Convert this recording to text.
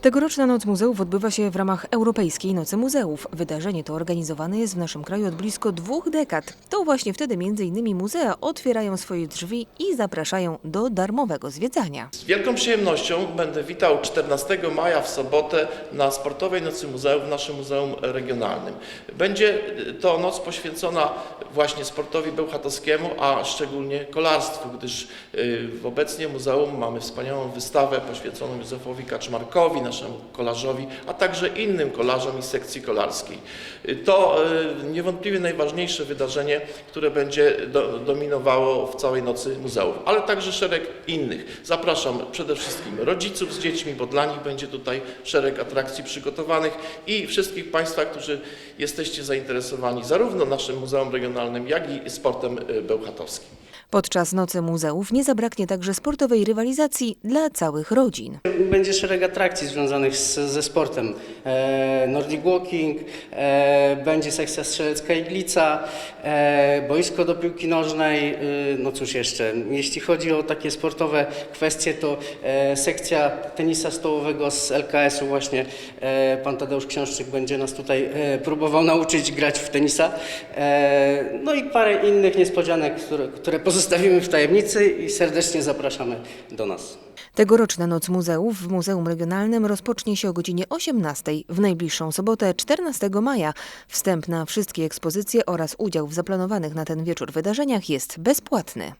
Tegoroczna Noc Muzeów odbywa się w ramach Europejskiej Nocy Muzeów. Wydarzenie to organizowane jest w naszym kraju od blisko dwóch dekad. To właśnie wtedy m.in. muzea otwierają swoje drzwi i zapraszają do darmowego zwiedzania. Z wielką przyjemnością będę witał 14 maja w sobotę na Sportowej Nocy Muzeów w naszym Muzeum Regionalnym. Będzie to noc poświęcona właśnie sportowi bełchatowskiemu, a szczególnie kolarstwu, gdyż y, obecnie muzeum mamy wspaniałą wystawę poświęconą Józefowi Kaczmarkowi, naszemu kolarzowi, a także innym kolarzom i sekcji kolarskiej. Y, To y, niewątpliwie najważniejsze wydarzenie, które będzie do, dominowało w całej nocy muzeów, ale także szereg innych. Zapraszam przede wszystkim rodziców z dziećmi, bo dla nich będzie tutaj szereg atrakcji przygotowanych i wszystkich Państwa, którzy jesteście zainteresowani zarówno naszym Muzeum Regionalnym, jak i sportem y, bełchatowskim. Podczas Nocy Muzeów nie zabraknie także sportowej rywalizacji dla całych rodzin. Będzie szereg atrakcji związanych z, ze sportem. E, Nordic Walking, e, będzie sekcja strzelecka Iglica, e, boisko do piłki nożnej, e, no cóż jeszcze. Jeśli chodzi o takie sportowe kwestie, to sekcja tenisa stołowego z LKS-u właśnie pan Tadeusz Książczyk będzie nas tutaj próbował nauczyć grać w tenisa. No i parę innych niespodzianek, które, które pozostawimy w tajemnicy i serdecznie zapraszamy do nas. Tegoroczna Noc Muzeów w Muzeum Regionalnym rozpocznie się o godzinie 18 w najbliższą sobotę 14 maja. Wstęp na wszystkie ekspozycje oraz udział w zaplanowanych na ten wieczór wydarzeniach jest bezpłatny.